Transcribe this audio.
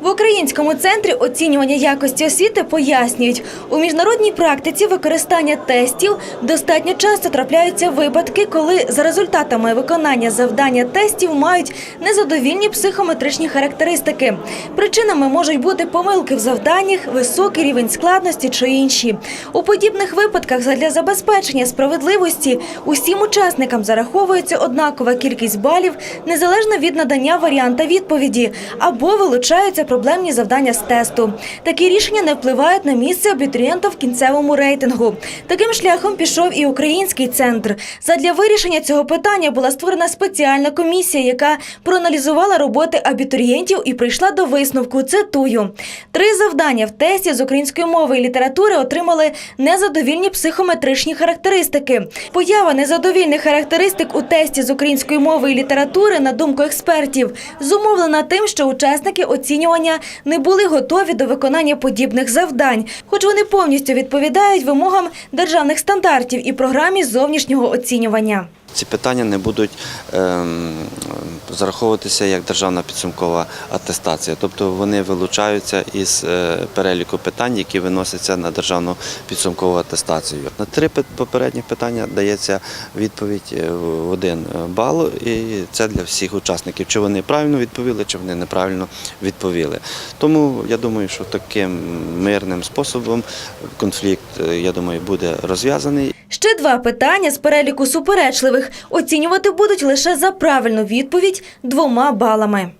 В Українському центрі оцінювання якості освіти пояснюють, у міжнародній практиці використання тестів достатньо часто трапляються випадки, коли за результатами виконання завдання тестів мають незадовільні психометричні характеристики. Причинами можуть бути помилки в завданнях, високий рівень складності чи інші. У подібних випадках задля забезпечення справедливості усім учасникам зараховується однакова кількість балів незалежно від надання варіанта відповіді або вилучаються проблемні завдання з тесту. Такі рішення не впливають на місце абітурієнта в кінцевому рейтингу. Таким шляхом пішов і український центр. Задля вирішення цього питання була створена спеціальна комісія, яка проаналізувала роботи абітурієнтів і прийшла до висновку. Цитую: три завдання в тесті з української мови і літератури отримали незадовільні психометричні характеристики. Поява незадовільних характеристик у тесті з української мови і літератури, на думку експертів, зумовлена тим, що учасники оцінювання не були готові до виконання подібних завдань, хоч вони повністю відповідають вимогам державних стандартів і програмі зовнішнього оцінювання. Ці питання не будуть ем, зараховуватися як державна підсумкова атестація, тобто вони вилучаються із е, переліку питань, які виносяться на державну підсумкову атестацію. На три попередні питання дається відповідь е, в один бал, і це для всіх учасників, чи вони правильно відповіли, чи вони неправильно відповіли. Тому я думаю, що таким мирним способом конфлікт, е, я думаю, буде розв'язаний. Ще два питання з переліку суперечливих оцінювати будуть лише за правильну відповідь двома балами.